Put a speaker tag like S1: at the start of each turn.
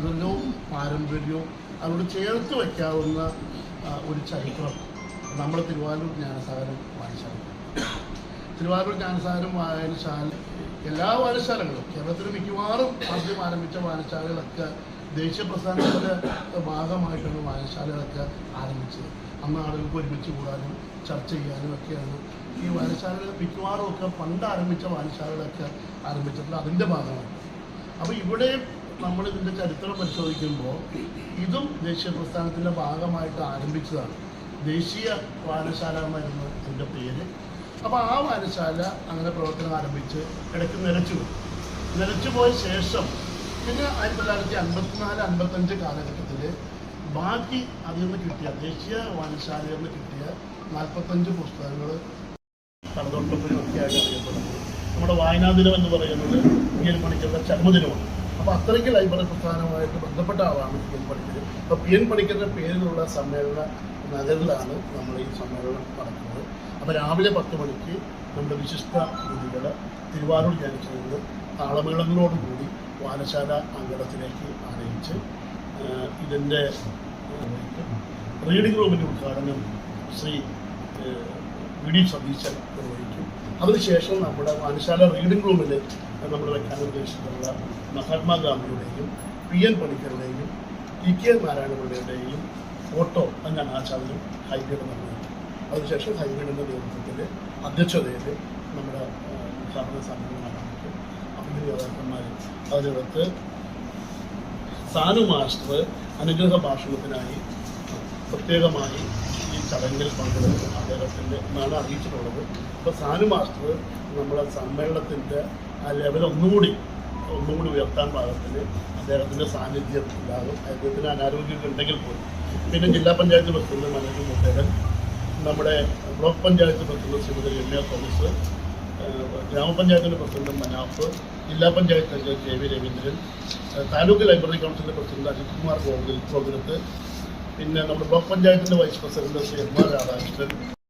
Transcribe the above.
S1: പൈതൃകവും പാരമ്പര്യവും അതിനോട് ചേർത്ത് വയ്ക്കാവുന്ന ഒരു ചരിത്രം നമ്മുടെ തിരുവാരൂർ ജ്ഞാനസാഗരം വായനശാല തിരുവാരൂർ ജ്ഞാനസാഗരം വായനശാല എല്ലാ വായനശാലകളും കേരളത്തിൽ മിക്കവാറും ആദ്യം ആരംഭിച്ച വായനശാലകളൊക്കെ ദേശീയ പ്രസ്ഥാനത്തിന്റെ ഭാഗമായിട്ടുള്ള വായനശാലകളൊക്കെ ആരംഭിച്ചത്. അന്ന് ആളുകൾക്ക് ഒരുമിച്ച് കൂടാനും ചർച്ച ചെയ്യാനും ഒക്കെയാണ്. ഈ വായനശാലകൾ മിക്കവാറും ഒക്കെ പണ്ട് ആരംഭിച്ച വായനശാലകളൊക്കെ ആരംഭിച്ചിട്ടുണ്ട് അതിന്റെ ഭാഗമാണ് അപ്പോൾ ഇവിടെ നമ്മൾ ഇതിന്റെ ചരിത്രം പരിശോധിക്കുമ്പോൾ ഇതും ദേശീയ പ്രസ്ഥാനത്തിന്റെ ഭാഗമായിട്ട് ആരംഭിച്ചതാണ്. ദേശീയ വായനശാല എന്നായിരുന്നു ഇതിന്റെ പേര്. അപ്പോൾ ആ വായനശാല അങ്ങനെ പ്രവർത്തനം ആരംഭിച്ച് ഇടയ്ക്ക് നിലച്ചു നിലച്ചുപോയ ശേഷം പിന്നെ ആയിരത്തി തൊള്ളായിരത്തി അൻപത്തിനാല് അൻപത്തഞ്ച് കാലഘട്ടത്തിൽ ബാക്കി അതിൽ നിന്ന് കിട്ടിയ ദേശീയ വായനശാലയിൽ നിന്ന് കിട്ടിയ നാൽപ്പത്തഞ്ച് പുസ്തകങ്ങൾ ആയിട്ട് അറിയപ്പെടുന്നത് നമ്മുടെ വായനാ ദിനം എന്ന് പറയുന്നത് ഇങ്ങനെ എൻ ചർമ്മദിനമാണ് അപ്പോൾ അത്രയ്ക്ക് ലൈബ്രറി പ്രസ്ഥാനവുമായിട്ട് ബന്ധപ്പെട്ട ആളാണ് പി എൻ പണിക്കർ അപ്പോൾ പി എൻ പണിക്കരുടെ പേരിലുള്ള സമ്മേളന നഗറിലാണ് നമ്മൾ ഈ സമ്മേളനം നടക്കുന്നത്. അപ്പോൾ രാവിലെ പത്ത് മണിക്ക് നമ്മുടെ വിശിഷ്ട രീതികൾ തിരുവാരൂർ ജനിച്ചു നിന്ന് താളമേളങ്ങളോടുകൂടി വാനശാല അങ്കണത്തിലേക്ക് അറിയിച്ച് ഇതിന്റെ റീഡിംഗ് റൂമിന്റെ ഉദ്ഘാടനം ശ്രീ വി ഡി സതീശൻ നിർവഹിക്കും. അതിനുശേഷം നമ്മുടെ വാനശാല റീഡിംഗ് റൂമിൽ നമ്മൾ വെക്കാൻ ഉദ്ദേശിച്ചിട്ടുള്ള മഹാത്മാഗാന്ധിയുടെയും പി എൻ പണിക്കരുടെയും ടി കെ നാരായണപിള്ളയുടെയും ഫോട്ടോ ഞാൻ ആചാര്യം ഹൈബീഡ് നിർവഹിക്കും അതിനുശേഷം ഹൈബീഡിന്റെ നേതൃത്വത്തിൽ അധ്യക്ഷതയിൽ നമ്മുടെ ഏഹ്, ഉദ്ഘാടന സംഘടന ആരംഭിക്കും അഭിനയ നേതാക്കന്മാർ അതിനകത്ത് സാനു മാസ്റ്റർ അനുഗ്രഹ ഭാഷണത്തിനായി പ്രത്യേകമായി ചടങ്ങിൽ പങ്കെടുത്ത് അദ്ദേഹത്തിന്റെ എന്നാണ് അറിയിച്ചിട്ടുള്ളത്. അപ്പോൾ സാനു മാസ്റ്റർ നമ്മുടെ സമ്മേളനത്തിന്റെ ആ ലെവൽ ഒന്നുകൂടി ഒന്നുകൂടി ഉയർത്താൻ പാകത്തിന് അദ്ദേഹത്തിന്റെ സാന്നിധ്യം ഉണ്ടാകും. അദ്ദേഹത്തിന് അനാരോഗ്യമൊക്കെ ഉണ്ടെങ്കിൽ പോലും. പിന്നെ ജില്ലാ പഞ്ചായത്ത് പ്രസിഡന്റ് മനോജ് മുട്ടേരൻ നമ്മുടെ block panchayat president Shrimati Ramya Thomas ഗ്രാമപഞ്ചായത്തിന്റെ പ്രസിഡന്റ് മനാഫ് ജില്ലാ പഞ്ചായത്ത് അംഗം K V Raveendran taluk library കൗൺസിലിന്റെ പ്രസിഡന്റ് അജിത് കുമാർ ഗോകുൽ പിന്നെ നമ്മുടെ ബ്ലോക്ക് പഞ്ചായത്തിന്റെ vice president Shri M R Radhakrishnan.